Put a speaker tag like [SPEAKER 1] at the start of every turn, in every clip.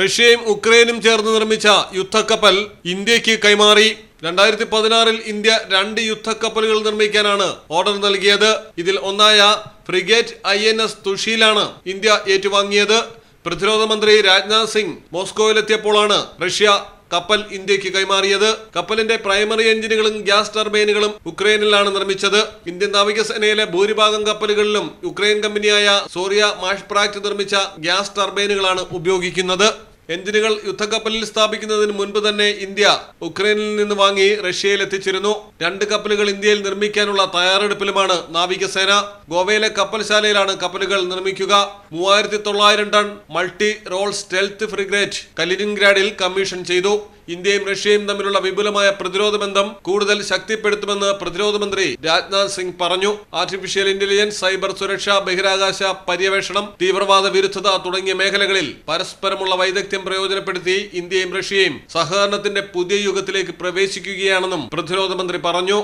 [SPEAKER 1] റഷ്യയും ഉക്രൈനും ചേർന്ന് നിർമ്മിച്ച യുദ്ധക്കപ്പൽ ഇന്ത്യയ്ക്ക് കൈമാറി. രണ്ടായിരത്തി പതിനാറിൽ ഇന്ത്യ രണ്ട് യുദ്ധക്കപ്പലുകൾ നിർമ്മിക്കാനാണ് ഓർഡർ നൽകിയത്. ഇതിൽ ഒന്നായ ഫ്രിഗേറ്റ് ഐ എൻ എസ് തുഷീലാണ് ഇന്ത്യ ഏറ്റുവാങ്ങിയത്. പ്രതിരോധ മന്ത്രി രാജ്നാഥ് സിംഗ് മോസ്കോയിലെത്തിയപ്പോഴാണ് റഷ്യ കപ്പൽ ഇന്ത്യയ്ക്ക് കൈമാറിയത്. കപ്പലിന്റെ പ്രൈമറി എഞ്ചിനുകളും ഗ്യാസ് ടർബൈനുകളും ഉക്രൈനിലാണ് നിർമ്മിച്ചത്. ഇന്ത്യൻ നാവികസേനയിലെ ഭൂരിഭാഗം കപ്പലുകളിലും യുക്രൈൻ കമ്പനിയായ സോറിയ മാഷ്പ്രാക്ട് നിർമ്മിച്ച ഗ്യാസ് ടർബൈനുകളാണ് ഉപയോഗിക്കുന്നത്. എഞ്ചിനുകൾ യുദ്ധക്കപ്പലിൽ സ്ഥാപിക്കുന്നതിന് മുൻപ് തന്നെ ഇന്ത്യ ഉക്രൈനിൽ നിന്ന് വാങ്ങി റഷ്യയിൽ എത്തിച്ചിരുന്നു. രണ്ട് കപ്പലുകൾ ഇന്ത്യയിൽ നിർമ്മിക്കാനുള്ള തയ്യാറെടുപ്പിലുമാണ് നാവികസേന. ഗോവയിലെ കപ്പൽശാലയിലാണ് കപ്പലുകൾ നിർമ്മിക്കുക. മൂവായിരത്തി തൊള്ളായിരം ton multi role stealth frigate കലിനിൻഗ്രാഡിൽ commission ചെയ്തു. ഇന്ത്യയും റഷ്യയും തമ്മിലുള്ള വിപുലമായ പ്രതിരോധ ബന്ധം കൂടുതൽ ശക്തിപ്പെടുത്തുമെന്ന് പ്രതിരോധ മന്ത്രി രാജ്നാഥ് സിംഗ് പറഞ്ഞു. ആർട്ടിഫിഷ്യൽ ഇന്റലിജൻസ് സൈബർ സുരക്ഷ ബഹിരാകാശ പര്യവേഷണം തീവ്രവാദ വിരുദ്ധത തുടങ്ങിയ മേഖലകളിൽ പരസ്പരമുള്ള വൈദഗ്ധ്യം പ്രയോജനപ്പെടുത്തി ഇന്ത്യയും റഷ്യയും സഹകരണത്തിന്റെ പുതിയ യുഗത്തിലേക്ക് പ്രവേശിക്കുകയാണെന്നും പ്രതിരോധ മന്ത്രി പറഞ്ഞു.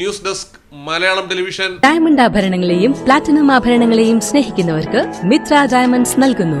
[SPEAKER 1] News desk Malayalam television.
[SPEAKER 2] Diamond ആഭരണങ്ങളെയും platinum ആഭരണങ്ങളെയും സ്നേഹിക്കുന്നവർക്ക് മിത്ര ഡയമണ്ട്സ് നൽകുന്നു.